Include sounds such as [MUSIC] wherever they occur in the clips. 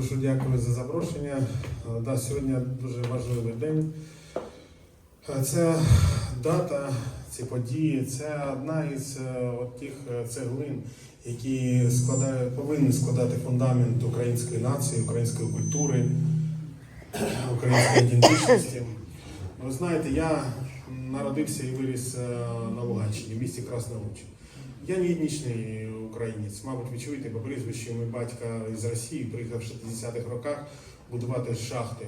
Дуже дякую за запрошення. Е, Да, сьогодні дуже важливий день. Е, Ця дата, ці події це одна із е, от тих цеглин, які складають, повинні складати фундамент української нації, української культури, української ідентичності. Ви знаєте, я народився і виріс е, на Луганщині, в місті Краснолуч. Я не етнічний українець. Мабуть, ви чуєте по прізвищу мій батька із Росії приїхав в 60-х роках будувати шахти.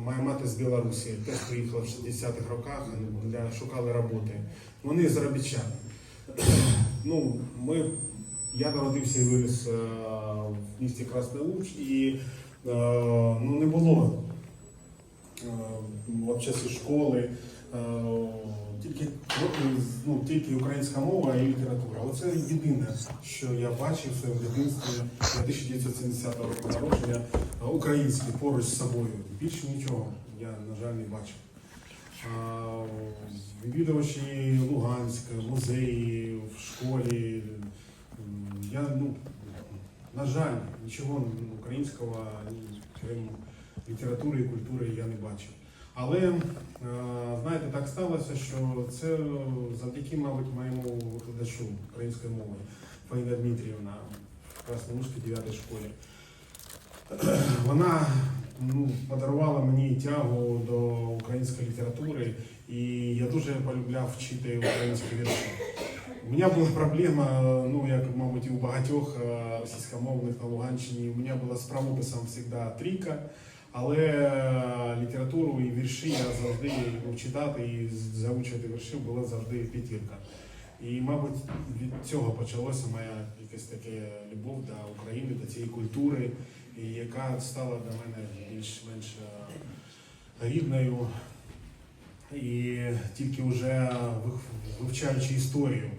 Моя мати з Білорусі теж приїхала в 60-х роках для шукали роботи. Вони заробітчани. [CLEARS THROAT] Ну, ми, я народився і виріс е, в місті Красний Луч, і е, ну, не було в часі школи. Е, Тільки, ну, тільки українська мова і література. Оце єдине, що я бачив в своєму дитинстві 1970 року народження е, українське поруч з собою. Більше нічого я, на жаль, не бачив. Відвідувачі Луганськ, музеї в школі. Я, ну, на жаль, нічого українського, крім літератури і культури я не бачив. Але е, знаєте, так сталося, що це завдяки, мабуть, моєму викладачу української мови Фаїна Дмитріївна в Краснолуцькій 9 школі. [CLEARS THROAT] Вона ну, подарувала мені тягу до української літератури, і я дуже полюбляв вчити українські вірші. У мене була проблема, ну як, мабуть, і у багатьох е, російськомовних на Луганщині, у мене була з правописом завжди трійка. Але е, літературу і вірші я завжди читати і заучувати вірші була завжди п'ятірка. І, мабуть, від цього почалася моя якась така любов до України, до цієї культури, яка стала для мене більш-менш е, рідною. І тільки вже вивчаючи історію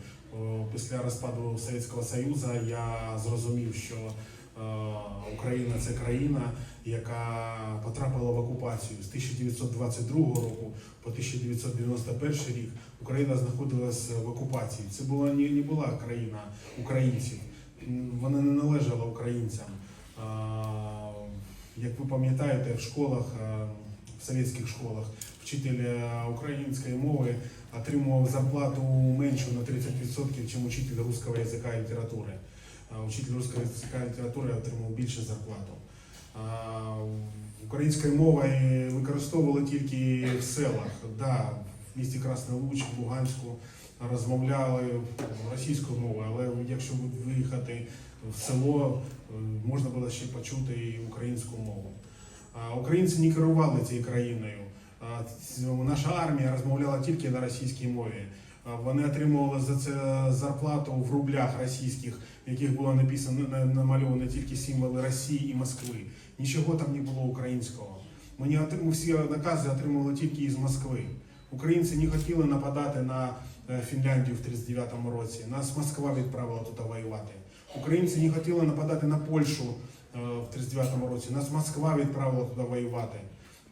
після розпаду Совєтського Союзу, я зрозумів, що е, Україна це країна, яка потрапила в окупацію з 1922 року по 1991 рік. Україна знаходилась в окупації. Це була не, була країна українців, вона не належала українцям. Як ви пам'ятаєте, в школах, в совєтських школах, вчитель е, української мови отримував зарплату меншу на 30%, ніж учитель русского язика і літератури. Учитель і літератури отримував більше зарплату. Українською мовою використовували тільки в селах. Да, в місті Красний Луч, в Луганську розмовляли російською мовою, але якщо виїхати в село, е, можна було ще почути і українську мову. Українці не керували цією країною. Наша армія розмовляла тільки на російській мові. Вони отримували за це зарплату в рублях російських, в яких було написано на- намальовано тільки символи Росії і Москви. Нічого там не було українського. Ми, не всі накази отримували тільки із Москви. Українці не хотіли нападати на е, Фінляндію в 39-му році. Нас Москва відправила туди воювати. Українці не хотіли нападати на Польщу е, в 39-му році. Нас Москва відправила туди воювати.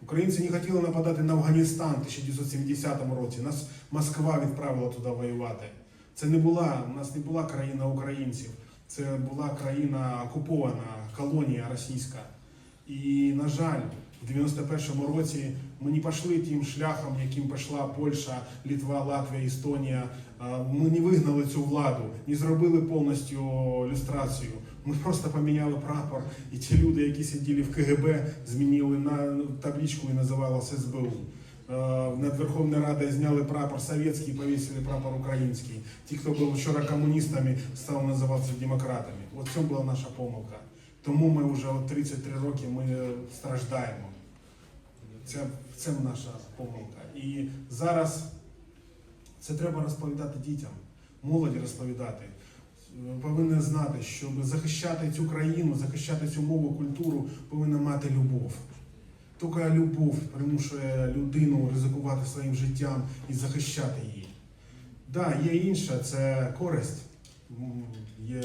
Українці не хотіли нападати на Афганістан в 1970 році. Нас Москва відправила туди воювати. Це не була, у нас не була країна українців. Це була країна окупована, колонія російська. І, на жаль, в 91-му році ми не пішли тим шляхом, яким пішла Польща, Літва, Латвія, Естонія. Ми не вигнали цю владу, не зробили повністю люстрацію. Ми просто поміняли прапор, і ті люди, які сиділи в КГБ, змінили на табличку і називалося СБУ. Е, Над Верховною Радою зняли прапор совєтський, повісили прапор український. Ті, хто був вчора комуністами, стали називатися демократами. От цьому була наша помилка. Тому ми вже от 33 роки ми страждаємо. Це, це наша помилка. І зараз це треба розповідати дітям, молоді розповідати. Повинні знати, щоб захищати цю країну, захищати цю мову, культуру, повинна мати любов. Тільки любов примушує людину ризикувати своїм життям і захищати її. Так, да, є інше, це користь. Є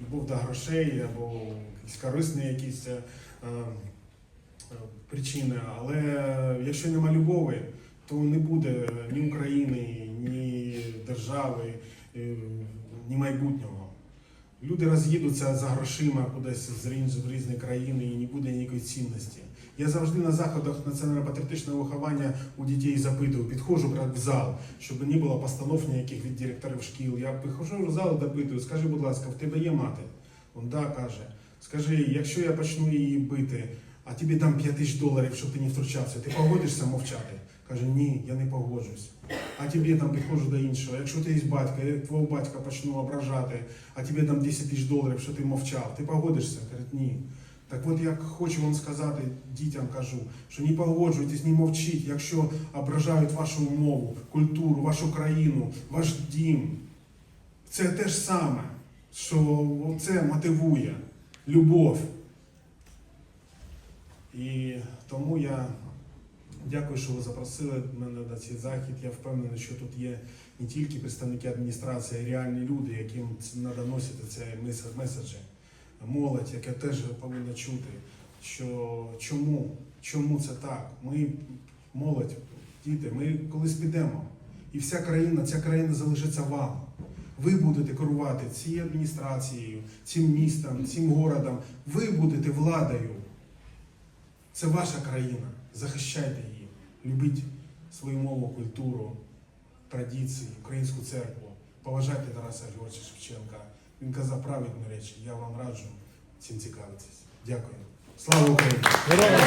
любов до грошей або якісь корисні якісь е, е, причини. Але якщо нема любові, то не буде ні України, ні держави, е, ні майбутнього. Люди роз'їдуться за грошима кудись з різ- в різні країни і не буде ніякої цінності. Я завжди на заходах національно-патріотичного виховання у дітей запитую, підходжу в зал, щоб не було постанов ніяких від директорів шкіл. Я підходжу в зал, допитую, скажи, будь ласка, в тебе є мати? Він да, каже. Скажи, якщо я почну її бити, а тобі дам 5 тисяч доларів, щоб ти не втручався, ти погодишся мовчати? Каже, ні, я не погоджусь. А тобі там підходжу до іншого. Якщо ти є батько, я твого батька почну ображати, а тобі дам 10 тисяч доларів, що ти мовчав, ти погодишся? Каже, ні. Так от як хочу вам сказати, дітям кажу, що не погоджуйтесь, не мовчіть, якщо ображають вашу мову, культуру, вашу країну, ваш дім. Це те ж саме, що це мотивує любов. І тому я дякую, що ви запросили мене на цей захід. Я впевнений, що тут є не тільки представники адміністрації, а й реальні люди, яким треба носити ці меседжі. Молодь, яка теж повинна чути, що чому, чому це так. Ми молодь, діти, ми колись підемо. І вся країна, ця країна залишиться вам. Ви будете керувати цією адміністрацією, цим містом, цим городом. Ви будете владою. Це ваша країна. Захищайте її. Любіть свою мову, культуру, традиції, українську церкву. Поважайте Тараса Георгія Шевченка. Він казав правильні речі. Я вам раджу цим цікавитись. Дякую. Слава Україні!